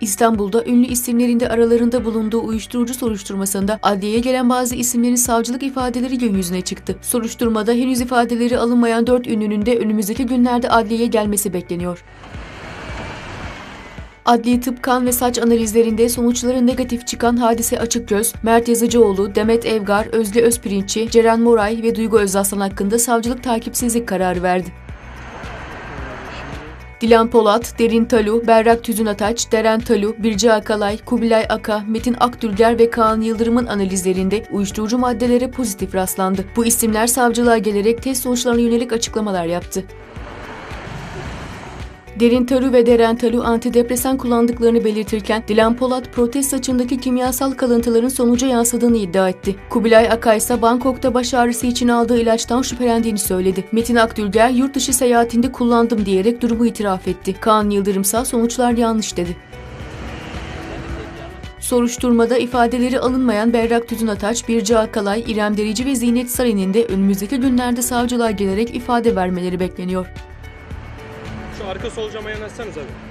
İstanbul'da ünlü isimlerinde aralarında bulunduğu uyuşturucu soruşturmasında adliyeye gelen bazı isimlerin savcılık ifadeleri gün yüzüne çıktı. Soruşturmada henüz ifadeleri alınmayan 4 ünlünün de önümüzdeki günlerde adliyeye gelmesi bekleniyor. Adli tıp kan ve saç analizlerinde sonuçları negatif çıkan Hadise Açıkgöz, Mert Yazıcıoğlu, Demet Evgar, Özge Özpirinççi, Ceren Moray ve Duygu Özaslan hakkında savcılık takipsizlik kararı verdi. Dilan Polat, Derin Talu, Berrak Tüzün Ataç, Deren Talu, Birce Akalay, Kubilay Aka, Metin Akdülger ve Kaan Yıldırım'ın analizlerinde uyuşturucu maddelere pozitif rastlandı. Bu isimler savcılığa gelerek test sonuçlarına yönelik açıklamalar yaptı. Derin Taru ve Deren Taru antidepresan kullandıklarını belirtirken Dilan Polat protez saçındaki kimyasal kalıntıların sonuca yansıdığını iddia etti. Kubilay Akay ise Bangkok'ta baş ağrısı için aldığı ilaçtan şüphelendiğini söyledi. Metin Akdülger yurt dışı seyahatinde kullandım diyerek durumu itiraf etti. Kaan Yıldırım ise sonuçlar yanlış dedi. Soruşturmada ifadeleri alınmayan Berrak Tüzün Ataç, Birce Akalay, İrem Derici ve Zinet Sarı'nın de önümüzdeki günlerde savcılığa gelerek ifade vermeleri bekleniyor. Şu arka sol yanaşsanız abi.